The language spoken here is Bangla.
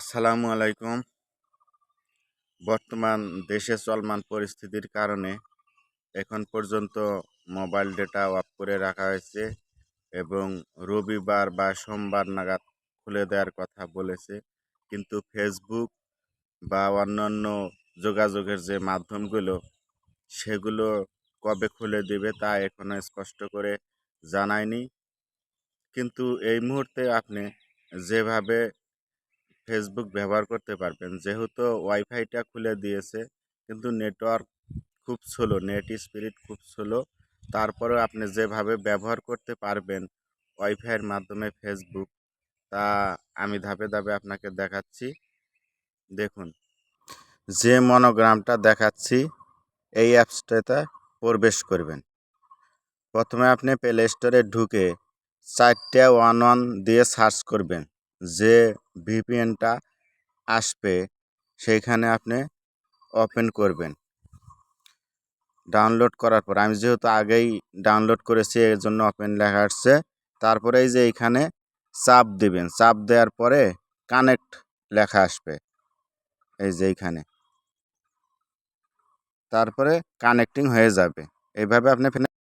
আসসালামু আলাইকুম। বর্তমান দেশে চলমান পরিস্থিতির কারণে এখন পর্যন্ত মোবাইল ডেটা অফ করে রাখা হয়েছে এবং রবিবার বা সোমবার নাগাদ খুলে দেওয়ার কথা বলেছে। কিন্তু ফেসবুক বা অন্যান্য যোগাযোগের যে মাধ্যমগুলো, সেগুলো কবে খুলে দেবে তা এখনও স্পষ্ট করে জানায়নি। কিন্তু এই মুহূর্তে আপনি যেভাবে ফেসবুক ব্যবহার করতে পারবেন। যেহেতু ওয়াইফাইটা খুলে দিয়েছে, কিন্তু নেটওয়ার্ক খুব স্লো নেট স্পিড খুব স্লো তারপরেও আপনি যেভাবে ব্যবহার করতে পারবেন ওয়াইফাইয়ের মাধ্যমে ফেসবুক তা আমি ধাপে ধাপে আপনাকে দেখাচ্ছি। দেখুন, যে মনোগ্রামটা দেখাচ্ছি, এই অ্যাপসটাতে প্রবেশ করবেন। প্রথমে আপনি প্লে স্টোরে ঢুকে চারটে ওয়ান ওয়ান দিয়ে সার্চ করবেন। যে ভিপিএনটা আসবে, সেইখানে আপনি ওপেন করবেন। ডাউনলোড করার পর, আমি যেহেতু আগেই ডাউনলোড করেছি এর জন্য ওপেন লেখা আসছে। তারপরে এই যে এইখানে চাপ দিবেন, চাপ দেওয়ার পরে কানেক্ট লেখা আসবে, এই যে এইখানে। তারপরে কানেক্টিং হয়ে যাবে। এইভাবে আপনি